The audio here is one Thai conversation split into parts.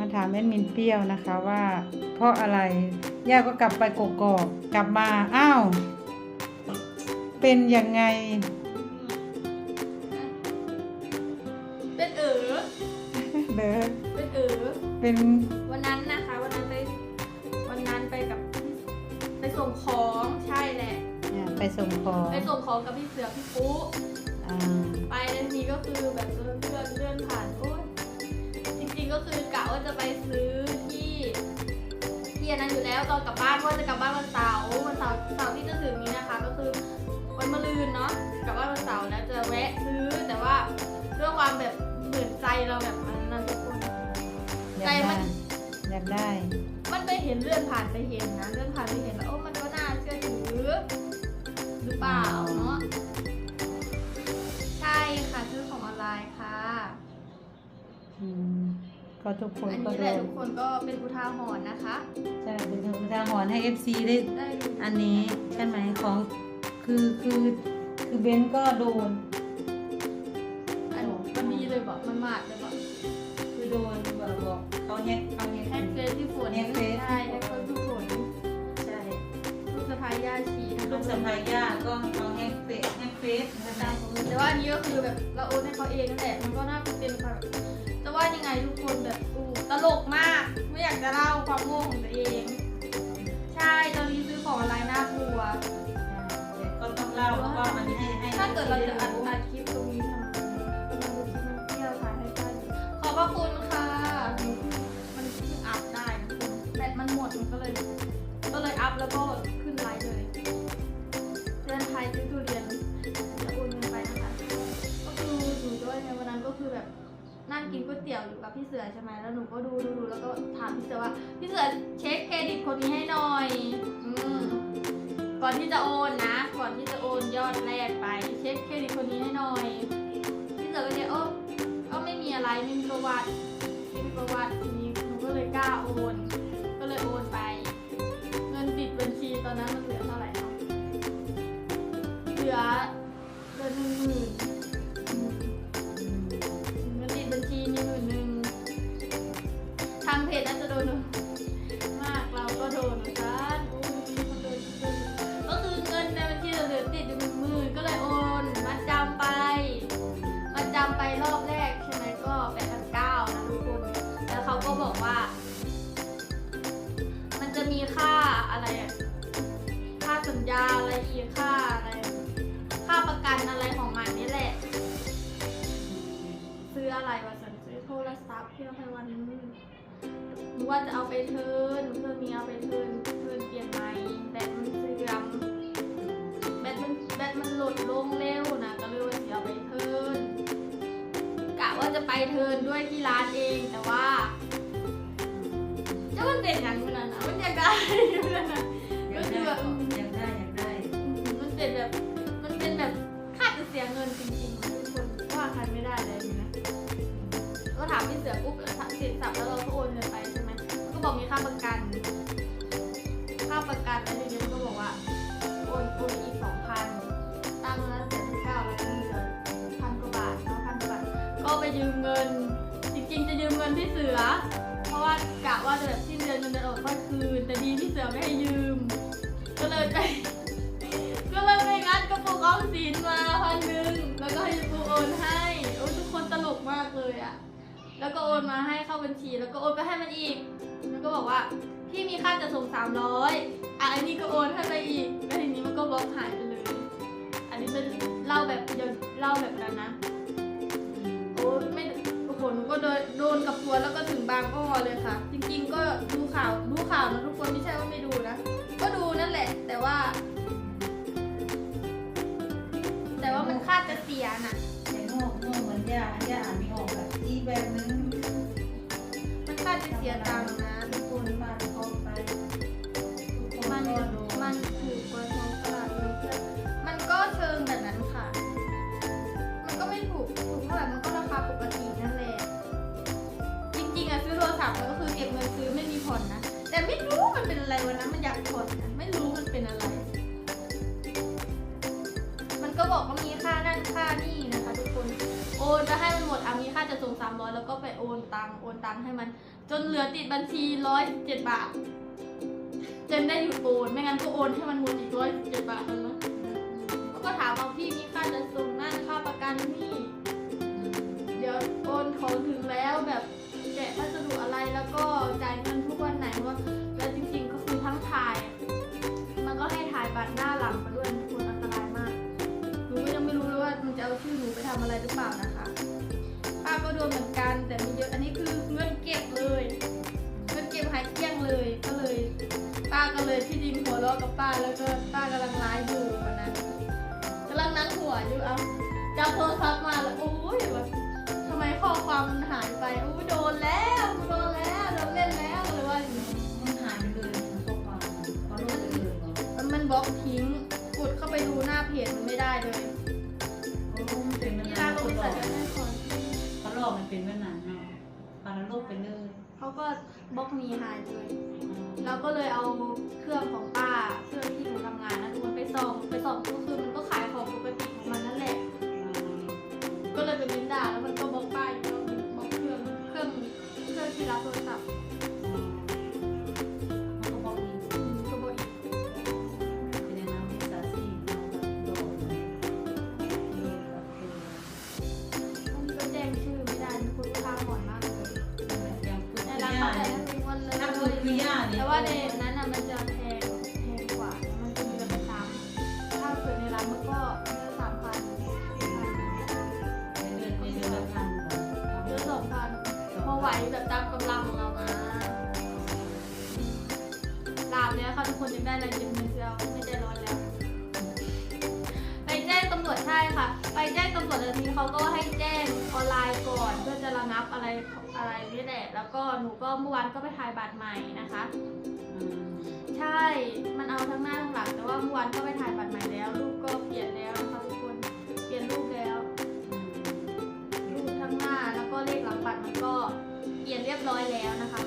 มาถามแอดมินเปรี้ยวนะคะว่า เพราะอะไรย่าก็กลับไปกกอกกลับมาอ้าวเป็นยังไง เป็นเอ๋อเด้อเป็นเอ๋อเป็นวันนั้นนะคะวันนั้นไปวันนั้นไปกับพี่ไปส่งของใช่แหละเนี่ยไปส่งของไปส่งของกับพี่เสือพี่ปุ๊อ่าไปแล้วทีนี้ก็คือแบบเลื่อนเลื่อนเลื่อนผ่านโอ้ยจริงๆ ก็คือกะว่าจะไปซื้อที่ที่อันนั้นอยู่แล้วตอนกลับบ้านว่าจะกลับบ้านวันเสาร์วันเสาร์เสาร์ที่จะถึงนี้นะคะ ก็คือวันมะรืนเนาะกลับบ้านวันเสาร์แล้วจะแวะซื้อแต่ว่าด้วยความแบบเหมือนใจเราแบบมันนั่นทุกคนอยาใจกมัได้นอยากได้ มันไปเห็นเลื่อนผ่านไปเห็นนะเลื่อนผ่านไปเห็นแล้วโอ้มันก็น่าเชื่อถือหรือเปล่าเนาะใช่ค่ะซื้อของออนไลน์ค่ะอืม ก็ทุกคนอันก็นี้โดแหละนทุกคนก็เป็นอุทาหรณ์นะคะ ใช่เป็นอุทาหรณ์ให้ FC ได้ ได้ดูอันนี้ใช่ไหมของคือคือคือเบนก็โดน อันมันดีเลยบอกมันมาดเลยบอกคือโดนแบบบอกเขาแฮกเขาแฮก แฮกเฟซที่ฝนแฮกเฟซ ใช่แฮกเฟซที่ฝนใช่ลูกสะพายย่าชีนะคะลูกสะพายย่าก็เขาแฮกเฟซแฮกเฟซนะคะแต่ว่าอันนี้ก็คือแบบเราโอนให้เขาเองนั่นแหละมันก็น่า จะเล่าความโง่ของตัวเอง ใช่ตอนนี้ซื้อของออนไลน์น่ากลัว ก็ต้องเล่าเพราะว่ามันให้ให้ถ้าเกิดเราจะอัดอัดคลิปตรงนี้ทำไงกำลังดูคลิปมันเที่ยวถ่ายให้ป้าดูขอบพระคุณ ก๋วยเตี๋ยวอยู่กับพี่เสือใช่ไหมแล้วหนูก็ดูดูดูแล้วก็ถามพี่เสือว่าพี่เสือเช็คเครดิตคนนี้ให้หน่อยอืมก่อนที่จะโอนนะ ก่อนที่จะโอนยอดแรกไป เช็คเครดิตคนนี้ให้หน่อยพี่เสือก็เนี่ยเออก็ไม่มีอะไรไม่มีประวัติไม่มีประวัติทีนี้หนูก็เลยกล้าโอน ก็เลยโอนไป เงินติดบัญชีตอนนั้นมันเหลือเท่าไหร่คะเหลือเดือนหนึ่งหมื่น ซื้ออะไรวะสันซื้อโทรศัพท์เพื่อให้วันนี้หนูว่าจะเอาไปเทิร์นเพื่อมีเอาไปเทิร์นเทิร์นเปลี่ยนใหมแบตมันเสื่อมแบตมันแบตมันหลดลงเร็วนะก็เลยว่าจะเอาไปเทิร์นกะว่าจะไปเทิร์นด้วยที่ร้านเองแต่ว่าจ้ามันเป็นอย่างนั้นนะมันอยากได้อย่างนั้นนะก็คือแบบอยากได้อยากได้มันเป็นแบบมันเป็นแบบค่าจะเสียเงินจริงๆทุกคนว่าใครไม่ได้เลยนะ ก็ถามพี่เสือปุ๊บถามเสร็จสับแล้วเราก็โอนเงินไปใช่ไหมมันก็บอกมีค่าประกัน ค่าประกันแล้วทีนี้มันก็บอกว่าโอนโอนอีกสองพันตั้งแล้วเสร็จเก้าแล้วก็เหลือพันกว่าบาทเนาะพันกว่าบาทก็ไปยืมเงิน จริงๆจะยืมเงินพี่เสือ เพราะว่ากะว่าจะแบบสิ้นเดือนเงินเดือนออกค่อยคืนแต่ดีพี่เสือไม่ให้ยืม ก็เลยไปก็เลยไปงัดกระปุกออมสินมาพันหนึ่งแล้วก็ให้ยูทูบโอนให้ โอ้ทุกคนตลกมากเลยอะ แล้วก็โอนมาให้เข้าบัญชี แล้วก็โอนไปให้มันอีก แล้วก็บอกว่าพี่มีค่าจะส่งสามร้อยอะอันนี้ก็โอนให้ไปอีก แล้วทีนี้มันก็บล็อกหายไปเลย อันนี้เป็นเล่าแบบเดี๋ยวเล่าแบบนั้นนะ โอ้ไม่โอ้โหหนูก็โดนโดนกับตัวแล้วก็ถึงบางอ้อเลยค่ะ จริง ๆ ก็ดูข่าวดูข่าวนะทุกคนไม่ใช่ว่าไม่ดูนะ ก็ดูนั่นแหละ แต่ว่า แต่ว่ามันคาดจะเสียน่ะแต่งอน ย่าย่าอ่านไม่ออกแบบอีแบบนึงมันคาจะเสียตังค์นะทุกคนฟาดเข้าไปทุกคนมันก็โดนมันถูกกว่าท้องตลาดเลยเยอนมันก็เชิงแบบนั้นค่ะ มันก็ไม่ถูกถูกเท่าไหร่มันก็ราคาปกตินั่นแหละจริงๆอะซื้อโทรศัพท์มันก็คือเก็บเงินซื้อไม่มีผ่อนนะแต่ไม่รู้มันเป็นอะไรวันนั้นมันอยากผ่อนนะไม่รู้มันเป็นอะไร ก็บอกว่ามีค่านั่นค่านี่นะคะทุกคน โอนจะให้มันหมดอะมีค่าจะส่งสามร้อยแล้วก็ไปโอนตังโอนตังให้มัน จนเหลือติดบัญชีร้อยเจ็ดบาทจนได้หยุดโอน ไม่งั้นก็โอนให้มันหมดอีกร้อยเจ็ดบาทแล้วาะกับป้าแล้วก็ป้ากำลังไลฟ์อยู่วันนั้นกำลังนั่งหัวอยู่เอาจับโทรศัพท์มาแล้วโอ้ยแบบทำไมข้อความมันหายไปโอ้ยโดนแล้วโดนแล้วโดนเล่นแล้วเลยว่าอย่ามันหายไปเลยมันก็ความเพราะโรคอื่นเหรอมันมันบล็อกทิ้งกดเข้าไปดูหน้าเพจมันไม่ได้เลยโอ้มันเป็นมันที่นาร้านนบริษัทกจะให้ก่อน เขาหลอกมันเป็นมันนานเนาะพาราโรคไปเลย เขาก็บล็อกมีหายเลยเราก็เลยเอาเครื่องของป้าเครื่องที่หนูทำงานนะทุกคนไปส่องไปส่องก็คือมันก็ขายของปกติของมันนั่นแหละ ก็เลยเป็นมินด่าแล้วมันก็บล็อกป้า นได้รายเดือเงินเดือนไม่ได้ร้อนแล้ว ไปแจ้งตำรวจใช่ค่ะ ไปแจ้งตำรวจแล้วทีนี้เขาก็ให้แจ้งออนไลน์ก่อนเพื่อจะระงับอะไรอะไรนี่แหละ แล้วก็หนูก็เมื่อวานก็ไปถ่ายบัตรใหม่นะคะ ใช่ มันเอาทั้งหน้าทั้งหลังแต่ว่าเมื่อวานก็ไปถ่ายบัตรใหม่แล้วรูปก็เปลี่ยนแล้วนะคะทุกคน เปลี่ยนรูปแล้วรูปทั้งหน้าแล้วก็เลขหลังบัตรมันก็เปลี่ยนเรียบร้อยแล้วนะคะ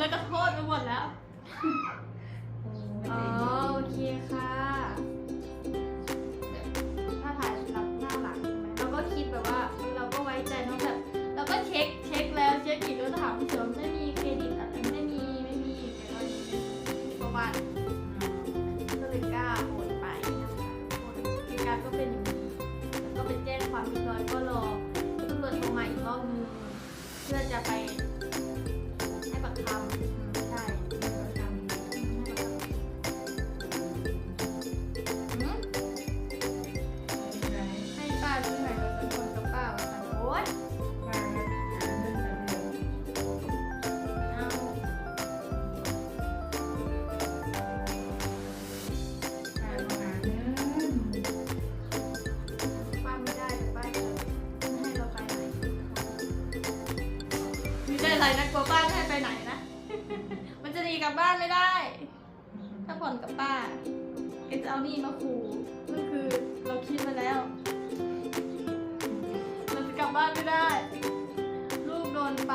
แล้วก็โทษไปหมดแล้ว อ๋อโอเคค่ะถ้าถ่ายหลังหน้าหลังใช่ไหมเราก็คิดแบบว่าเราก็ไว้ใจเนาะแบบเราก็เช็คเช็คแล้วเช็คอีกแล้วถามเสือไม่มีเครดิตอะไรไม่มีไม่มีแต่ก็มีประมาณก็เลยกล้าโอนไปนะคะโอนเหตุการณ์ก็เป็นอย่างนี้แล้วก็ไปแจ้งความเรียบร้อยก็รอตำรวจโทรมาอีกรอบนึงเพื่อจะไป อะไรนะกลัวป้าไม่ให้ไปไหนนะ มันจะดีกับบ้านไม่ได้ ถ้าผ่อนกับป้าเอ็จะเอานี่มาขู่ก็คือเราคิดมาแล้วเราจะกลับบ้านไม่ได้ ลูกโดนไป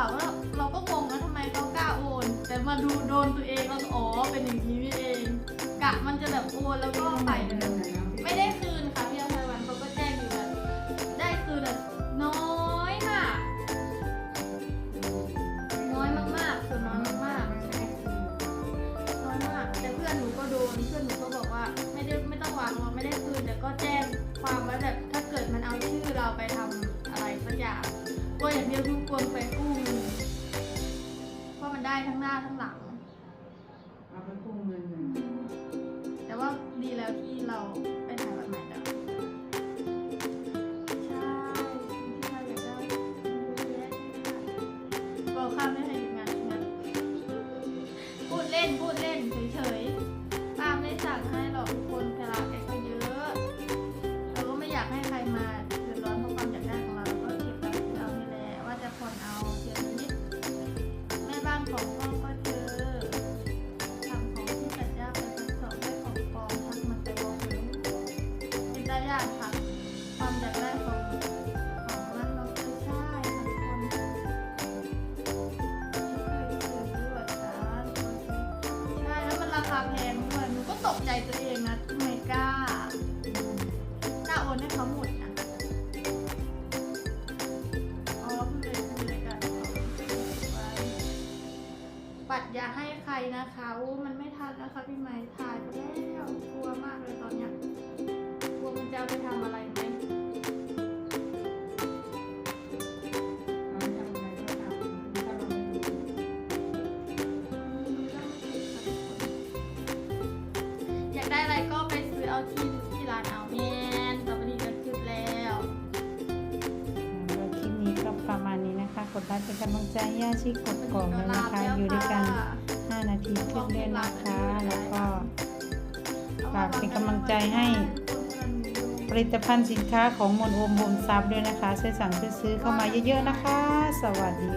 ่ะว่าเราก็งงว่าทำไมเขากล้าโอน แต่มาดูโดนตัวเองเราก็อ๋อเป็นอย่างนี้เองกะมันจะแบบโอนแล้วก็ไปไม่ได้คืนค่ะพี่อภัยวันเขาก็แจ้งอยู่แบบได้คืนแบบน้อยมากน้อยมากๆส่วนน้อยมากๆน้อยมาก แต่เพื่อนหนูก็โดนเพื่อนหนูก็บอกว่าไม่ได้ไม่ต้องวางเราไม่ได้คืนแต่ก็แจ้งความว่าแบบถ้าเกิดมันเอาชื่อเราไปทำอะไรสักอย่างก็อย่างเดียวทุกคนไปกู้ ได้ทั้งหน้าทั้งหลัง เอาไปปรุงเงินเลยแต่ว่าดีแล้วที่เราไปถ่ายแบบใหม่แล้วใช่ที่เราอยากได้บอกข้าไม่ให้หยุงานใช่ไหมพูดเล่นพูดเล่นเฉยๆป้าไม่ได้สั่งให้หรอกทุกคนเวลาแอย่าให้ใครนะคะโอ้มันไม่ทันนะคะพี่ไม้ถ่ายไปแล้วกลัวมากเลยตอนเนี้ยกลัวมันจะเอาไปทำอะไรไหม กำลังใจย่าชีกดกล่องเลยนะคะ อยู่ด้วยกัน 5 นาทีขึ้นด้วยนะคะ แล้วก็ฝากเป็นกำลังใจให้ผลิตภัณฑ์สินค้าของมนโอมโฮมซับด้วยนะคะ ช่วยสั่งช่วยซื้อเข้ามาเยอะๆนะคะ สวัสดี